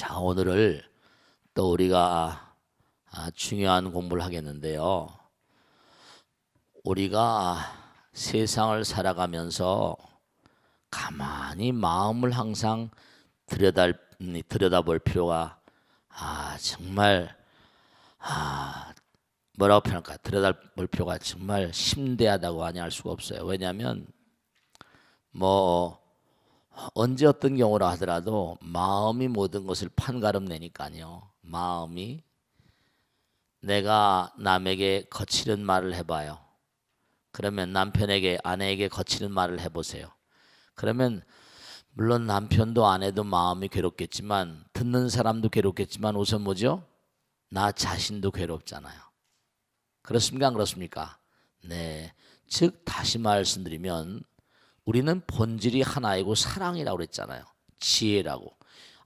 자 오늘을 또 우리가 아, 중요한 공부를 하겠는데요. 우리가 세상을 살아가면서 가만히 마음을 항상 들여다 음, 들여다볼 필요가 아 정말 아 뭐라고 표현할까 들여다볼 필요가 정말 심대하다고 아니할 수가 없어요. 왜냐하면 뭐 언제 어떤 경우라 하더라도 마음이 모든 것을 판가름 내니까요. 마음이 내가 남에게 거칠은 말을 해봐요. 그러면 남편에게 아내에게 거칠은 말을 해보세요. 그러면 물론 남편도 아내도 마음이 괴롭겠지만 듣는 사람도 괴롭겠지만 우선 뭐죠? 나 자신도 괴롭잖아요. 그렇습니까? 안 그렇습니까? 네. 즉 다시 말씀드리면 우리는 본질이 하나이고 사랑이라고 그랬잖아요. 지혜라고.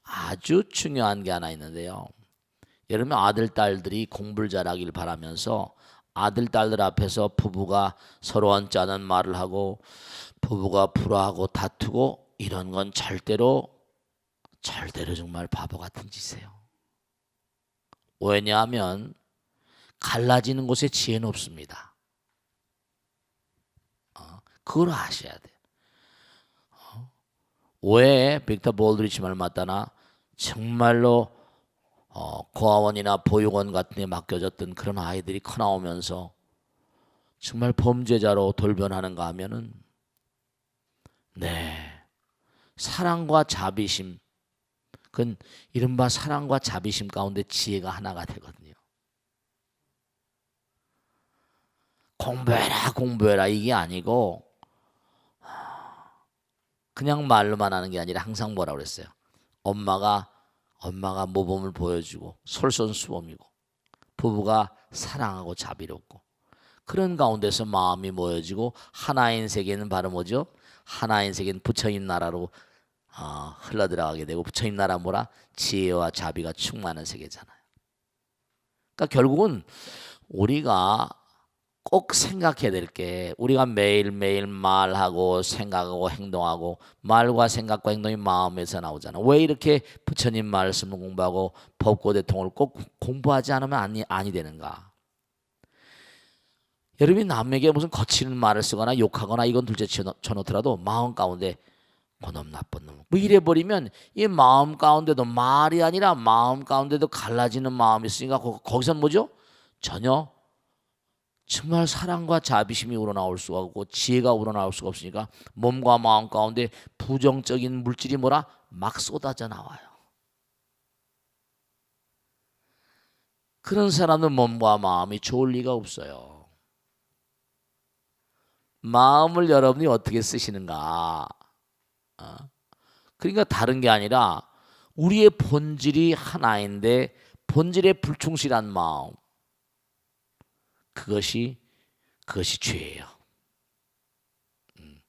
아주 중요한 게 하나 있는데요. 여러분 아들 딸들이 공부를 잘하길 바라면서 아들 딸들 앞에서 부부가 서로 앉지 않은 말을 하고 부부가 불화하고 다투고 이런 건 절대로 절대로 정말 바보 같은 짓이에요. 왜냐하면 갈라지는 곳에 지혜는 없습니다. 어, 그걸 아셔야 돼요. 어? 왜 빅터 볼드리치 말 맞다나 정말로 어, 고아원이나 보육원 같은 데 맡겨졌던 그런 아이들이 커 나오면서 정말 범죄자로 돌변하는가 하면은 네 사랑과 자비심 그건 이른바 사랑과 자비심 가운데 지혜가 하나가 되거든요. 공부해라 공부해라 이게 아니고 그냥 말로만 하는 게 아니라 항상 뭐라 그랬어요. 엄마가 엄마가 모범을 보여주고 솔선수범이고 부부가 사랑하고 자비롭고 그런 가운데서 마음이 모여지고 하나인 세계는 바로 뭐죠? 하나인 세계는 부처님 나라로 어, 흘러들어가게 되고 부처님 나라 뭐라 지혜와 자비가 충만한 세계잖아요. 그러니까 결국은 우리가 꼭 생각해야 될 게 우리가 매일매일 말하고 생각하고 행동하고 말과 생각과 행동이 마음에서 나오잖아. 왜 이렇게 부처님 말씀을 공부하고 법고 대통을 꼭 공부하지 않으면 아니 아니 되는가? 여러분이 남에게 무슨 거치는 말을 쓰거나 욕하거나 이건 둘째 쳐놓더라도 마음 가운데 그놈 나쁜 놈. 뭐 이래 버리면 이 마음 가운데도 말이 아니라 마음 가운데도 갈라지는 마음이 있으니까 거기서 뭐죠? 전혀 정말 사랑과 자비심이 우러나올 수가 없고 지혜가 우러나올 수가 없으니까 몸과 마음 가운데 부정적인 물질이 뭐라 막 쏟아져 나와요. 그런 사람은 몸과 마음이 좋을 리가 없어요. 마음을 여러분이 어떻게 쓰시는가? 어? 그러니까 다른 게 아니라 우리의 본질이 하나인데 본질에 불충실한 마음 그것이 그것이 죄예요. 음.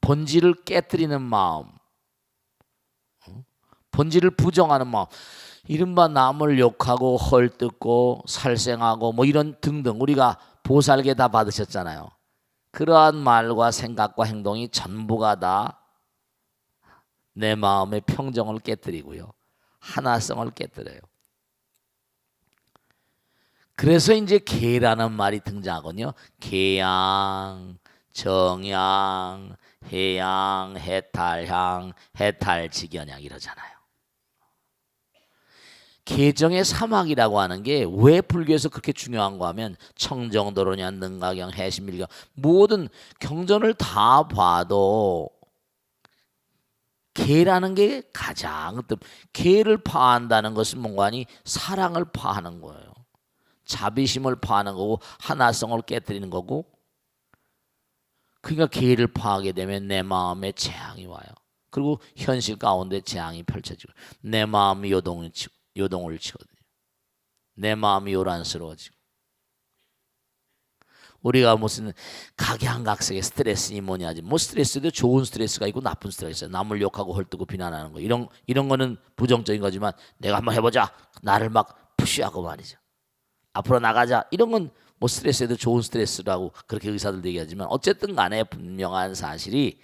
본질을 깨뜨리는 마음, 어? 본질을 부정하는 마음, 이른바 남을 욕하고 헐뜯고 살생하고 뭐 이런 등등 우리가 보살계 다 받으셨잖아요. 그러한 말과 생각과 행동이 전부가 다 내 마음의 평정을 깨뜨리고요. 하나성을 깨뜨려요. 그래서 이제 개라는 말이 등장하거든요. 개양, 정양, 해양, 해탈향, 해탈직연양 이러잖아요. 개정의 사막이라고 하는 게 왜 불교에서 그렇게 중요한가 하면 청정도로냐 능가경 해신밀경 모든 경전을 다 봐도 개라는 게 가장 개를 파한다는 것은 뭔가 니 사랑을 파하는 거예요. 자비심을 파하는 거고 하나성을 깨뜨리는 거고 그러니까 계를 파하게 되면 내 마음에 재앙이 와요. 그리고 현실 가운데 재앙이 펼쳐지고 내 마음이 요동을 치고 요동을 치거든요. 내 마음이 요란스러워지고 우리가 무슨 각양각색의 스트레스니 뭐냐 하지 뭐 스트레스도 좋은 스트레스가 있고 나쁜 스트레스가 있어요. 남을 욕하고 헐뜯고 비난하는 거 이런 이런 거는 부정적인 거지만 내가 한번 해보자 나를 막 푸시하고 말이죠. 앞으로 나가자 이런 건 뭐 스트레스에도 좋은 스트레스라고 그렇게 의사들도 얘기하지만 어쨌든 간에 분명한 사실이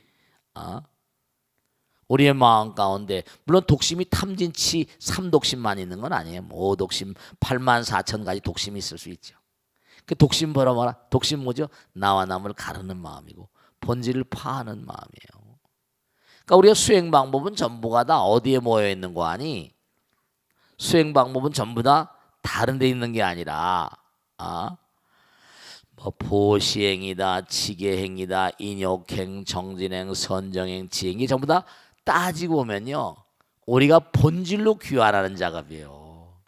어? 우리의 마음 가운데 물론 독심이 탐진치 삼독심만 있는 건 아니에요. 뭐 독심 8만 4천 가지 독심이 있을 수 있죠. 그 독심 뭐라 뭐라? 독심 뭐죠? 나와 남을 가르는 마음이고 본질을 파하는 마음이에요. 그러니까 우리가 수행 방법은 전부가 다 어디에 모여 있는 거 아니? 수행 방법은 전부 다 다른 데 있는 게 아니라 아, 뭐 보시행이다, 지계행이다, 인욕행, 정진행, 선정행, 지행이 전부 다 따지고 보면요. 우리가 본질로 귀환하는 작업이에요.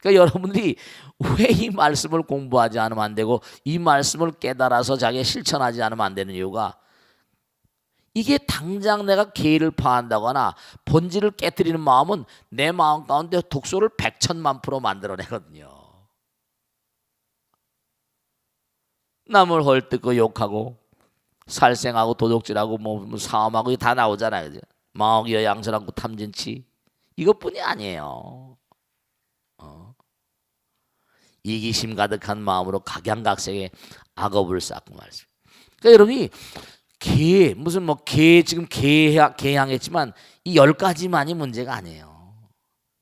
그러니까 여러분들이 왜 이 말씀을 공부하지 않으면 안 되고 이 말씀을 깨달아서 자기가 실천하지 않으면 안 되는 이유가 이게 당장 내가 계를 파한다거나 본질을 깨뜨리는 마음은 내 마음 가운데 독소를 백천만 프로 만들어내거든요. 남을 헐뜯고 욕하고 살생하고 도둑질하고 뭐, 뭐 사음하고 다 나오잖아요. 마귀여 양선하고 탐진치 이것뿐이 아니에요. 어. 이기심 가득한 마음으로 각양각색의 악업을 쌓고 말씀. 그러니까 여러분이 개 무슨 뭐 개 지금 개향 개향했지만 이 열 가지만이 문제가 아니에요.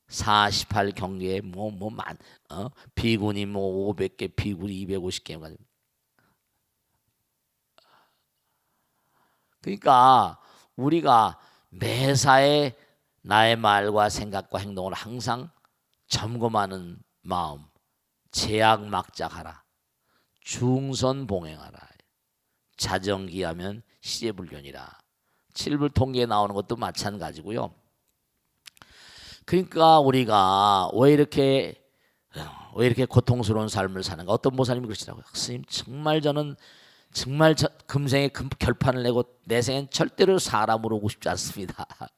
48 경계에 뭐뭐만 어? 비군이 뭐 500개 비군이 250개 가지고 그러니까 우리가 매사에 나의 말과 생각과 행동을 항상 점검하는 마음, 제약 막작하라, 중선 봉행하라, 자정기하면 시제불견이라. 칠불 통계에 나오는 것도 마찬가지고요. 그러니까 우리가 왜 이렇게 왜 이렇게 고통스러운 삶을 사는가? 어떤 모사님이 그러시더라고요. 스님 정말 저는 정말 저, 금생에 금, 결판을 내고 내 생엔 절대로 사람으로 오고 싶지 않습니다.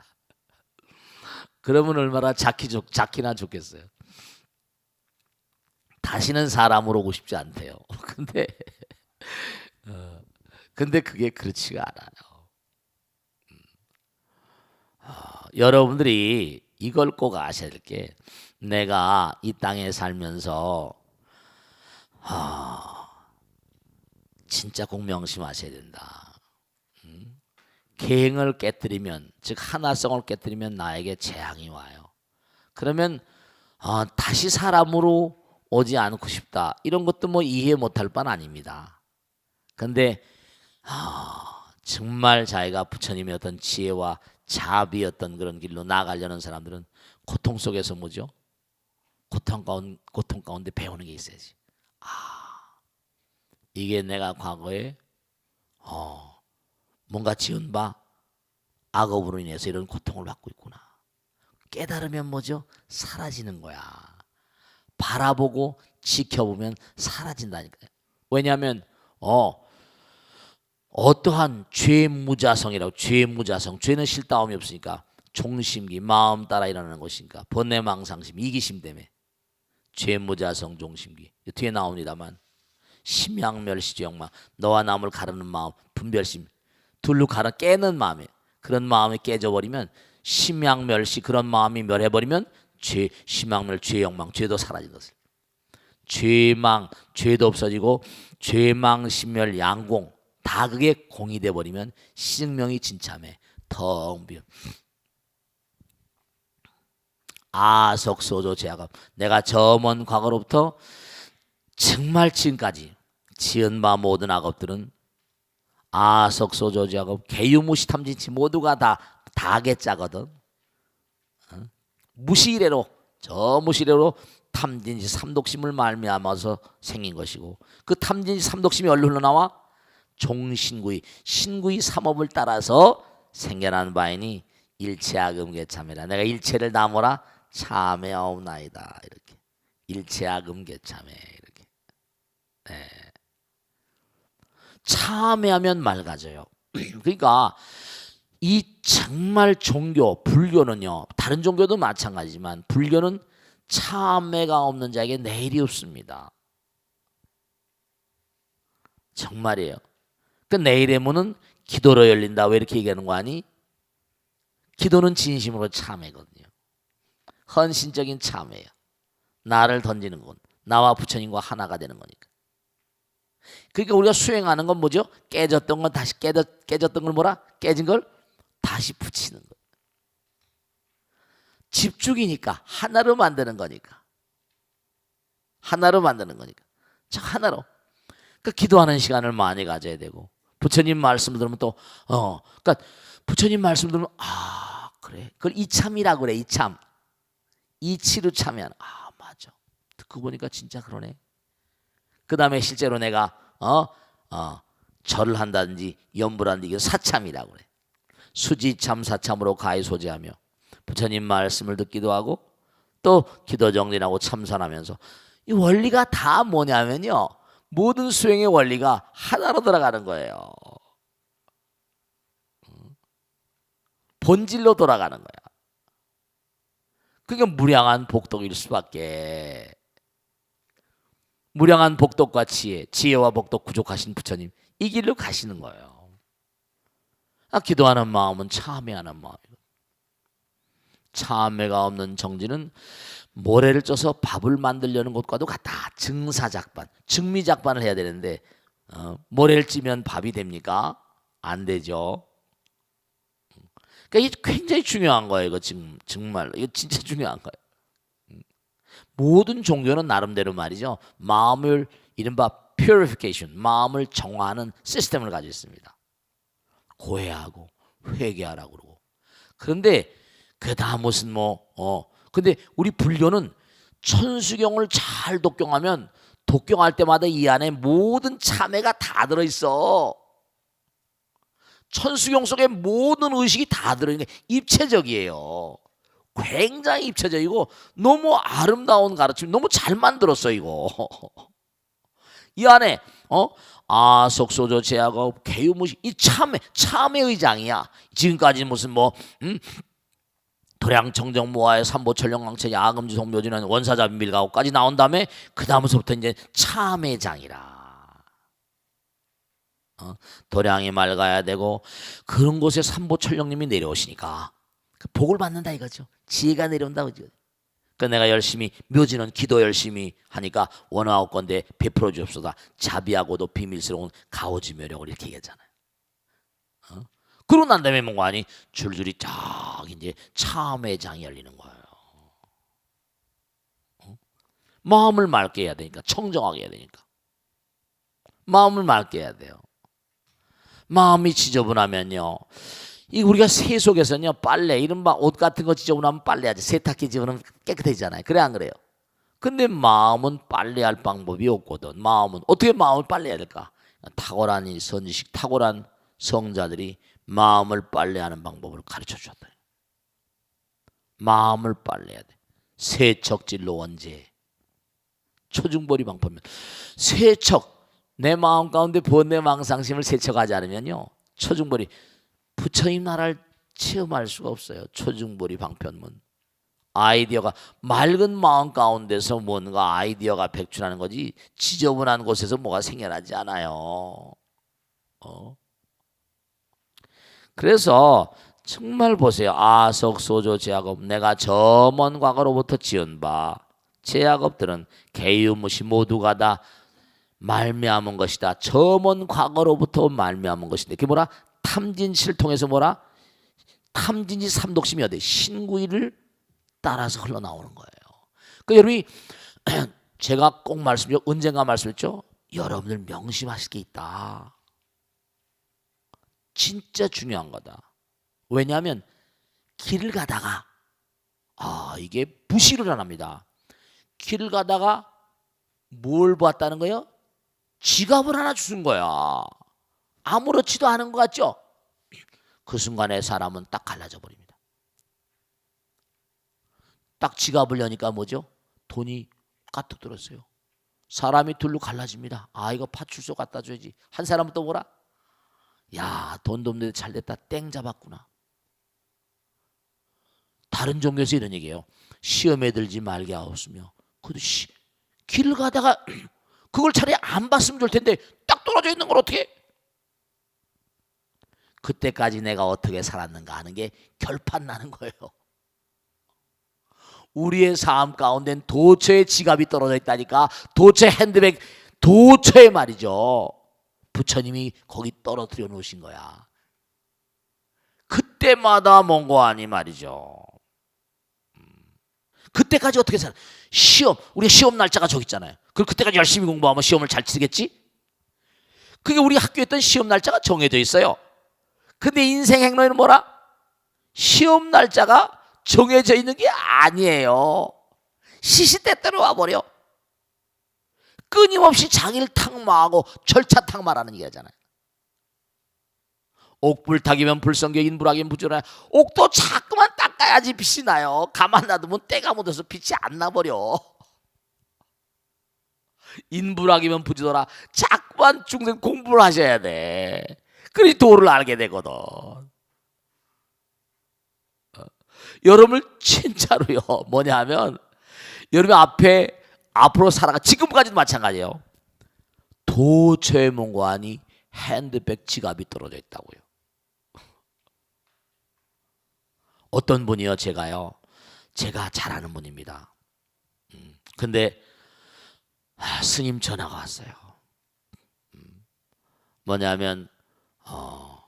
그러면 얼마나 작기 좋, 작기나 좋겠어요. 다시는 사람으로 오고 싶지 않대요. 근데 어, 근데 그게 그렇지가 않아요. 음. 어, 여러분들이 이걸 꼭 아셔야 될 게 내가 이 땅에 살면서 아, 진짜 꼭 명심하셔야 된다. 음? 계행을 깨뜨리면 즉 하나성을 깨뜨리면 나에게 재앙이 와요. 그러면 어, 다시 사람으로 오지 않고 싶다. 이런 것도 뭐 이해 못할 바는 아닙니다. 근데 아, 정말 자기가 부처님의 어떤 지혜와 자비였던 그런 길로 나아가려는 사람들은 고통 속에서 뭐죠? 고통 가운 고통 가운데 배우는 게 있어야지. 아, 이게 내가 과거에 어, 뭔가 지은 바 악업으로 인해서 이런 고통을 받고 있구나. 깨달으면 뭐죠? 사라지는 거야. 바라보고 지켜보면 사라진다니까요. 왜냐하면 어 어떠한 죄무자성이라고 죄무자성 죄는 실다움이 없으니까 종심기 마음 따라 일어나는 것인가 번뇌망상심 이기심 때문에 죄무자성 종심기. 뒤에 나옵니다만 심양멸시지영망 너와 남을 가르는 마음 분별심. 둘로 가르 깨는 마음에. 그런 마음이 깨져버리면 심양멸시 그런 마음이 멸해버리면 죄 심양멸 죄영망 죄도 사라진 것을. 죄망 죄도 없어지고 죄망 심멸 양공 다 그게 공이 돼 버리면 생명이 진참해. 텅 비어. 아석소조 제약업 내가 저 먼 과거로부터 정말 지금까지 지은 바 모든 악업들은 아석소조 제약업 개유무시 탐진치 모두가 다 다개짜거든. 어? 무시이래로 저 무시이래로 탐진치 삼독심을 말미암아서 생긴 것이고 그 탐진치 삼독심이 얼로 흘러나와 종신구이 신구이 삼업을 따라서 생겨난 바이니 일체악음계 참회라. 내가 일체를 나무라? 참회하옵나이다. 이렇게. 일체악음계 참회 이렇게. 네. 참회하면 맑아져요. 그러니까 이 정말 종교 불교는요 다른 종교도 마찬가지지만 불교는 참회가 없는 자에게 내일이 없습니다. 정말이에요 그 내일의 문은 기도로 열린다. 왜 이렇게 얘기하는 거 아니? 기도는 진심으로 참회거든요. 헌신적인 참회예요. 나를 던지는 건 나와 부처님과 하나가 되는 거니까. 그러니까 우리가 수행하는 건 뭐죠? 깨졌던 건 다시 깨졌, 깨졌던 걸 뭐라? 깨진 걸 다시 붙이는 거예요. 집중이니까 하나로 만드는 거니까 하나로 만드는 거니까 자 하나로 그러니까 기도하는 시간을 많이 가져야 되고 부처님 말씀을 들으면 또 어 그러니까 부처님 말씀 들으면 아 그래. 그걸 이참이라고 그래 이참. 이치로 참여하는 아 맞아. 듣고 보니까 진짜 그러네. 그 다음에 실제로 내가 어, 어, 절을 한다든지 염불 한다든지 사참이라고 그래. 수지참 사참으로 가히 소지하며 부처님 말씀을 듣기도 하고 또 기도 정진하고 참선하면서 이 원리가 다 뭐냐면요. 모든 수행의 원리가 하나로 들어가는 거예요. 음. 본질로 돌아가는 거야. 그게 무량한 복덕일 수밖에. 무량한 복덕과 지혜, 지혜와 복덕 부족하신 부처님 이 길로 가시는 거예요. 아, 기도하는 마음은 참회하는 마음이고 참회가 없는 정지는 모래를 쪄서 밥을 만들려는 것과도 같다. 증사작반, 증미작반을 해야 되는데 어, 모래를 찌면 밥이 됩니까? 안 되죠. 그러니까 이게 굉장히 중요한 거예요. 이거 지금 정말 이거 진짜 중요한 거예요. 모든 종교는 나름대로 말이죠. 마음을 이른바 purification, 마음을 정화하는 시스템을 가지고 있습니다. 고해하고 회개하라고 그러고. 그런데 그게 다 무슨 뭐 어. 근데 우리 불교는 천수경을 잘 독경하면 독경할 때마다 이 안에 모든 참회가 다 들어 있어. 천수경 속에 모든 의식이 다 들어 있는 게 입체적이에요. 굉장히 입체적이고 너무 아름다운 가르침 너무 잘 만들었어 이거 이 안에 어 아속소조 제약업 개유무식 이 참회 참회 의 장이야 지금까지 무슨 뭐 음? 도량청정 모아의 삼보철령왕체 야금지 송묘지는 원사자 밀가오까지 나온 다음에 그 다음부터 이제 참회 장이라 어? 도량이 맑아야 되고 그런 곳에 삼보철령님이 내려오시니까 그 복을 받는다 이거죠. 지혜가 내려온다 그죠. 그 내가 열심히 묘지는 기도 열심히 하니까 원하옵 건데 베풀어 주옵소서. 자비하고도 비밀스러운 가오지 묘력을 이렇게 얘기하잖아요. 어? 그러고 난 다음에 뭔가 아니 줄줄이 쫙 이제 참회 장이 열리는 거예요. 어? 마음을 맑게 해야 되니까 청정하게 해야 되니까 마음을 맑게 해야 돼요. 마음이 지저분하면요. 이 우리가 세속에서는요 빨래 이른바 옷 같은 거 지저분하면 빨래하지 세탁기 집어넣으면 깨끗해지잖아요 그래 안 그래요 근데 마음은 빨래할 방법이 없거든 마음은 어떻게 마음을 빨래해야 될까 탁월한 이 선지식 탁월한 성자들이 마음을 빨래하는 방법을 가르쳐 주었다 마음을 빨래해야 돼 세척질로 원제 초중벌이 방법이면 세척 내 마음 가운데 번뇌 망상심을 세척하지 않으면요 초중벌이 부처님 나라를 체험할 수가 없어요. 초중보리 방편문. 아이디어가 맑은 마음 가운데서 뭔가 아이디어가 백출하는 거지 지저분한 곳에서 뭐가 생겨나지 않아요. 어? 그래서 정말 보세요. 아석 소조 제약업 내가 저 먼 과거로부터 지은 바 제약업들은 개유무시 모두가 다 말미암은 것이다. 저 먼 과거로부터 말미암은 것인데 그게 뭐라? 탐진치를 통해서 뭐라? 탐진치 삼독심이 어디? 신구이를 따라서 흘러나오는 거예요. 그 여러분이 제가 꼭 말씀드려 언젠가 말씀했죠. 여러분들 명심하실 게 있다. 진짜 중요한 거다. 왜냐하면 길을 가다가 아 이게 부실을 안 합니다. 길을 가다가 뭘 봤다는 거예요? 지갑을 하나 주신 거야. 아무렇지도 않은 것 같죠? 그 순간에 사람은 딱 갈라져 버립니다. 딱 지갑을 여니까 뭐죠? 돈이 가득 들었어요. 사람이 둘로 갈라집니다. 아 이거 파출소 갖다 줘야지. 한 사람은 또 뭐라? 야 돈도 없는데 잘 됐다. 땡 잡았구나. 다른 종교에서 이런 얘기예요. 시험에 들지 말게 하옵으며 시, 길을 가다가 그걸 차라리 안 봤으면 좋을 텐데 딱 떨어져 있는 걸 어떻게? 그때까지 내가 어떻게 살았는가 하는 게 결판 나는 거예요. 우리의 삶 가운데는 도처에 지갑이 떨어져 있다니까 도처 핸드백 도처에 말이죠. 부처님이 거기 떨어뜨려 놓으신 거야. 그때 그때마다 몽고하니 말이죠. 음. 그때까지 어떻게 살아? 시험 우리 시험 날짜가 저기 있잖아요. 그럼 그때까지 열심히 공부하면 시험을 잘 치겠지? 그게 우리 학교에 있던 시험 날짜가 정해져 있어요. 근데 인생 행로에는 뭐라? 시험 날짜가 정해져 있는 게 아니에요. 시시때때로 와버려. 끊임없이 자기를 탁마하고 절차 탁마라는 얘기하잖아요. 옥불탁이면 불성교 인불하기면 부지런해. 옥도 자꾸만 닦아야지 빛이 나요. 가만 놔두면 때가 묻어서 빛이 안 나버려. 인불하기면 부지더라. 자꾸만 중생 공부를 하셔야 돼. 그리 도를 알게 되거든. 어. 여러분을 진짜로요. 뭐냐면 여러분 앞에 앞으로 살아가 지금까지도 마찬가지예요. 도처의 문관이 핸드백 지갑이 떨어져 있다고요. 어떤 분이요? 제가요. 제가 잘 아는 분입니다. 음, 근데 아, 스님 전화가 왔어요. 음, 뭐냐면 어,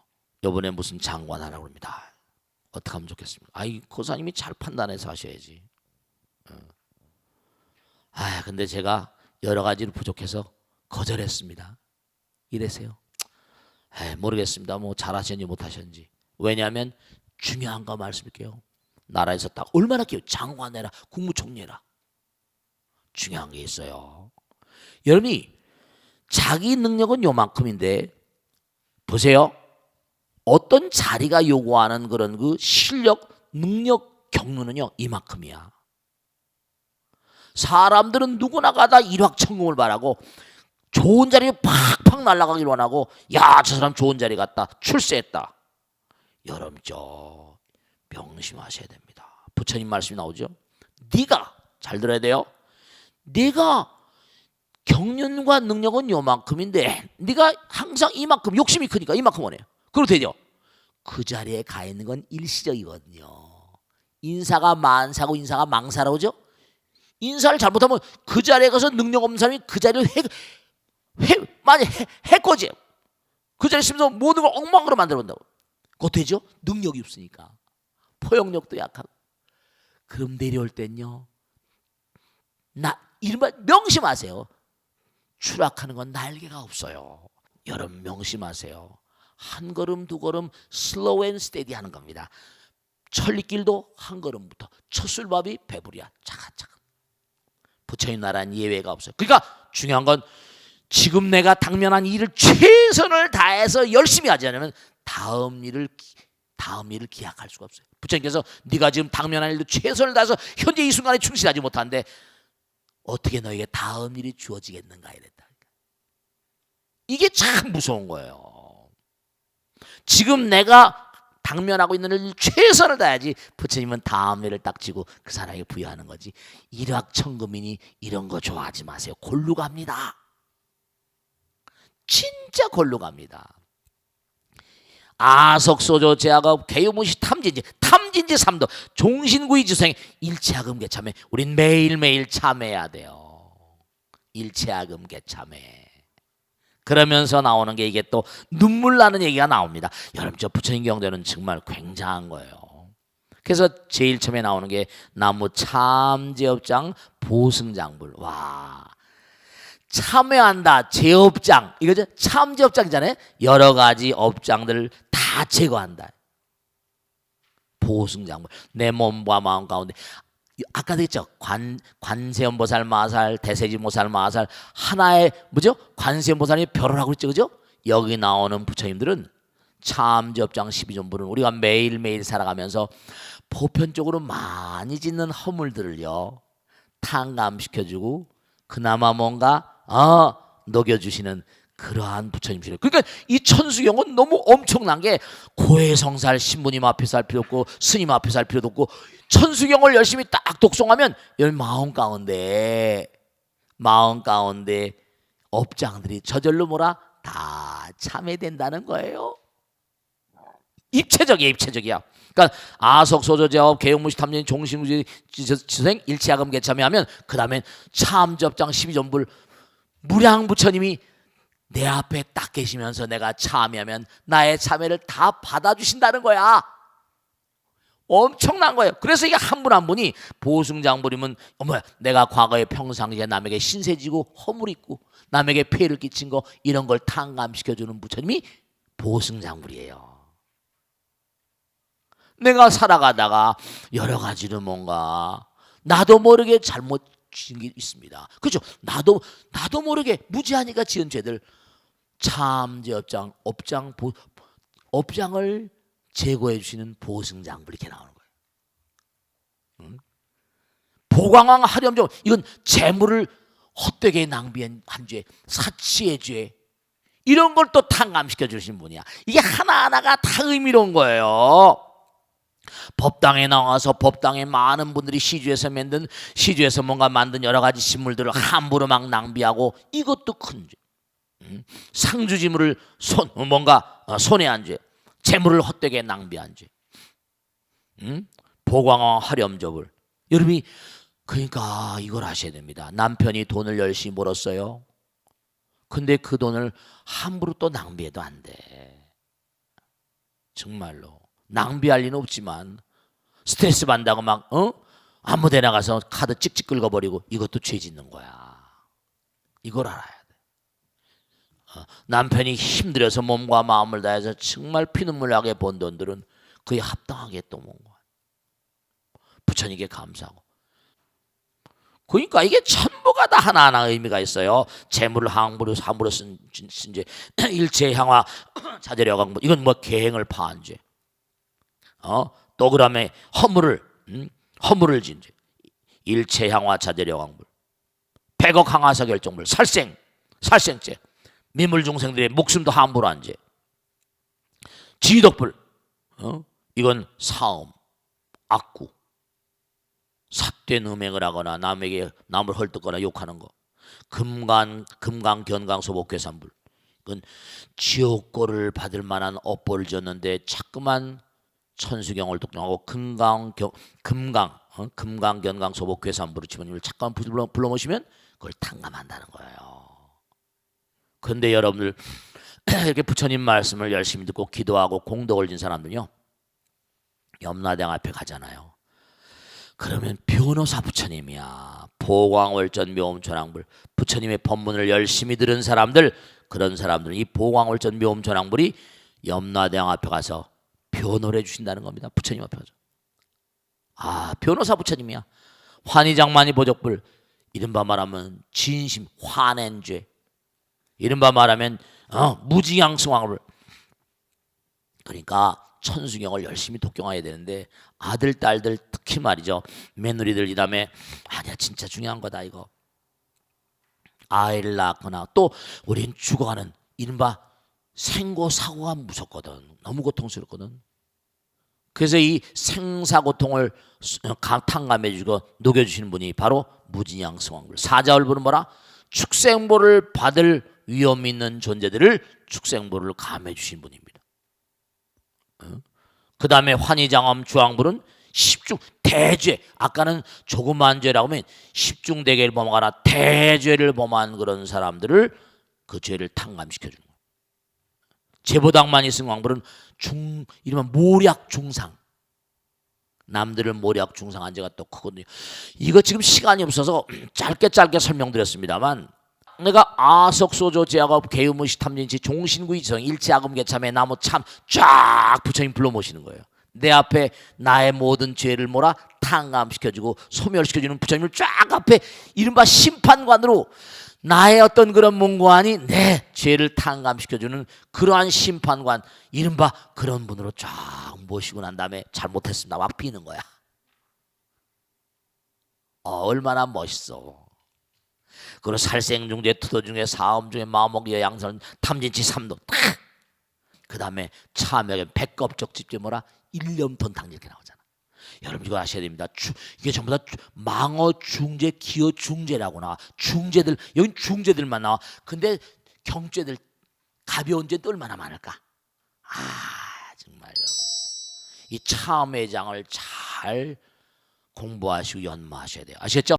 요번에 무슨 장관 하라고 합니다. 어떻게 하면 좋겠습니까? 아이 고사님이 잘 판단해서 하셔야지. 어. 아 근데 제가 여러 가지로 부족해서 거절했습니다. 이래세요. 에 모르겠습니다. 뭐 잘하셨는지 못하셨는지. 왜냐하면 중요한 거 말씀드릴게요. 나라에서 딱 얼마나 끼워 장관해라 국무총리해라 중요한 게 있어요. 여러분이 자기 능력은 요만큼인데 보세요. 어떤 자리가 요구하는 그런 그 실력, 능력 경륜은요 이만큼이야. 사람들은 누구나 가다 일확천금을 바라고 좋은 자리에 팍팍 날아가길 원하고 야 저 사람 좋은 자리 갔다 출세했다. 여러분 저 명심하셔야 됩니다. 부처님 말씀이 나오죠. 네가 잘 들어야 돼요. 네가 경륜과 능력은 요만큼인데 네가 항상 이만큼 욕심이 크니까 이만큼 원해요. 그렇도 되죠. 그 자리에 가 있는 건 일시적이거든요. 인사가 만사고 인사가 망사라고 그죠? 인사를 잘못하면 그 자리에 가서 능력 없는 사람이 그 자리를 해, 해 많이 해, 해코지. 그 자리에 있으면서 모든 걸 엉망으로 만들어 본다고. 그거 되죠? 능력이 없으니까. 포용력도 약하고. 그럼 내려올 땐요. 나 이른바 명심하세요. 추락하는 건 날개가 없어요. 여러분 명심하세요. 한 걸음 두 걸음 슬로우 앤 스테디 하는 겁니다. 천리길도 한 걸음부터 첫 술밥이 배불이야. 차근차근. 부처님 나라는 예외가 없어요. 그러니까 중요한 건 지금 내가 당면한 일을 최선을 다해서 열심히 하지 않으면 다음 일을 기- 다음 일을 기약할 수가 없어요. 부처님께서 네가 지금 당면한 일도 최선을 다해서 현재 이 순간에 충실하지 못하는데 어떻게 너에게 다음 일이 주어지겠는가 이랬다. 이게 참 무서운 거예요. 지금 내가 당면하고 있는 일 최선을 다해야지 부처님은 다음 일을 딱 지고 그 사람에게 부여하는 거지. 일확천금이니 이런 거 좋아하지 마세요. 골루 갑니다. 진짜 골루 갑니다. 아석소조 제약업 개요무시 탐진지 탐진지 삼도 종신구이 주생 일체하금 개참회 우린 매일매일 참해야 돼요 일체하금 개참회 그러면서 나오는 게 이게 또 눈물 나는 얘기가 나옵니다. 여러분 저 부처님 경전은 정말 굉장한 거예요. 그래서 제일 처음에 나오는 게 나무 참제업장 보승장불. 와 참여한다 제업장. 이거죠 참제업장이잖아요. 여러 가지 업장들을 다 제거한다. 보승장물 내 몸과 마음 가운데 아까도 했죠. 관 관세음보살 마살 대세지모살 마살. 하나의 뭐죠? 관세음보살이 별을 하고 있죠. 그죠? 여기 나오는 부처님들은 참제업장 12전부는 우리가 매일매일 살아가면서 보편적으로 많이 짓는 허물들을요 탕감시켜주고 그나마 뭔가 아 녹여주시는 그러한 부처님이시래요. 그러니까 이 천수경은 너무 엄청난 게 고해성살 신부님 앞에서 할 필요 없고 스님 앞에서 할 필요도 없고 천수경을 열심히 딱 독송하면 열 마음 가운데 마음 가운데 업장들이 저절로 뭐라 다 참여된다는 거예요. 입체적이야 입체적이야. 그러니까 아석 소조제업 개용무시 탐진 종신무지 지생 일체야금 개참여하면 그 다음에 참접장 12전불 무량부처님이 내 앞에 딱 계시면서 내가 참여하면 나의 참여를 다 받아주신다는 거야. 엄청난 거예요. 그래서 이게 한 분 한 분이 보승장부리면 어머 내가 과거에 평상시에 남에게 신세지고 허물 있고 남에게 피해를 끼친 거 이런 걸 탕감시켜 주는 부처님이 보승장부리예요. 내가 살아가다가 여러 가지로 뭔가 나도 모르게 잘못 지은 게 있습니다. 그렇죠? 나도 나도 모르게 무지하니까 지은 죄들 참제 업장 업장 보, 업장을 제거해 주시는 보승장부 이렇게 나오는 거예요. 응? 보광왕 하렴종 이건 재물을 헛되게 낭비한 한 죄, 사치의 죄 이런 걸 또 탕감시켜 주신 분이야. 이게 하나하나가 다 의미로운 거예요. 법당에 나와서 법당에 많은 분들이 시주에서 만든 시주에서 뭔가 만든 여러 가지 식물들을 함부로 막 낭비하고 이것도 큰 죄. 음? 상주지물을 손 뭔가 어, 손해한 죄, 재물을 헛되게 낭비한 죄. 음? 보광왕 하렴접을 여러분이 그러니까 이걸 아셔야 됩니다. 남편이 돈을 열심히 벌었어요. 근데 그 돈을 함부로 또 낭비해도 안 돼. 정말로. 낭비할 리는 없지만 스트레스 받는다고 막 어? 아무 데나 가서 카드 찍찍 긁어버리고 이것도 죄 짓는 거야. 이걸. 어, 남편이 힘들어서 몸과 마음을 다해서 정말 피눈물 나게 번 돈들은 그에 합당하게 또 모은 거야. 부처님께 감사하고. 그러니까 이게 전부가 다 하나하나 의미가 있어요. 재물을 항부로 함부로 쓴, 쓴 죄, 일체 향화 자제려광부 이건 뭐 계행을 파한 죄. 어? 또 그다음에 허물을 음? 허물을 진 죄. 일체 향화 자제려광불. 백억 항화사 결정불. 살생 살생죄. 미물 중생들의 목숨도 함부로 한 죄. 지덕불. 어? 이건 사음, 악구. 삿된 음행을 하거나 남에게 남을 헐뜯거나 욕하는 거. 금강 금강 견강 소복괴산불. 이건 지옥고를 받을 만한 업보를 졌는데 자꾸만 천수경을 독점하고 금강 경, 금강 어? 금강 견강 소복 괴산부를 집어님을 잠깐 불러 불러 모시면 그걸 탕감한다는 거예요. 그런데 여러분들 이렇게 부처님 말씀을 열심히 듣고 기도하고 공덕 을 진 사람들요 염라대왕 앞에 가잖아요. 그러면 변호사 부처님이야. 보광월전 묘음천왕불 부처님의 법문을 열심히 들은 사람들 그런 사람들은 이 보광월전 묘음천왕불이 염라대왕 앞에 가서 변호를 해주신다는 겁니다. 부처님 앞에 가서. 아 변호사 부처님이야. 환희장만이 보적불 이른바 말하면 진심 화낸 죄 이른바 말하면 어, 무지양승왕을. 그러니까 천수경을 열심히 독경해야 되는데 아들 딸들 특히 말이죠. 며느리들 이 다음에 아니야 진짜 중요한 거다 이거. 아이를 낳거나 또 우린 죽어가는 이른바 생고 사고가 무섭거든. 너무 고통스럽거든. 그래서 이 생사 고통을 탕감해 주고 녹여 주시는 분이 바로 무진양승왕불 사자월부는 뭐라? 축생보를 받을 위험 있는 존재들을 축생보를 감해 주신 분입니다. 그 다음에 환희장엄 주왕불은 십중 대죄 아까는 조그만 죄라고 하면 십중 대계를 범하거나 대죄를 범한 그런 사람들을 그 죄를 탕감시켜 주는 거예요. 제보당만 있은 왕불은 중 이러면 모략 중상 남들을 모략 중상한 죄가 또 크거든요. 이거 지금 시간이 없어서 짧게 짧게 설명드렸습니다만 내가 아석소조 제약업 개유무시 탐진치 종신구이성 일체아금 개참에 나무 참 쫙 부처님 불러 모시는 거예요. 내 앞에 나의 모든 죄를 몰아 탕감시켜주고 소멸시켜주는 부처님을 쫙 앞에 이른바 심판관으로 나의 어떤 그런 문관이 내 죄를 탕감시켜주는 그러한 심판관 이른바 그런 분으로 쫙 모시고 난 다음에 잘못했습니다. 막 비는 거야. 어, 얼마나 멋있어 그리고 살생중재 투도중에 사음중에 마음먹여 양선 탐진치 삼도 그 다음에 참여에 백겁적 집제 뭐라 일념톤 탕 이렇게 나오잖아 여러분 이거 아셔야 됩니다. 주, 이게 전부 다 망어 중재, 기어 중재라고 나와. 중재들 여기 중재들만 나와. 근데 경죄들 가벼운 죄도 얼마나 많을까? 아 정말로 이 참회장을 잘 공부하시고 연마하셔야 돼요. 아셨죠?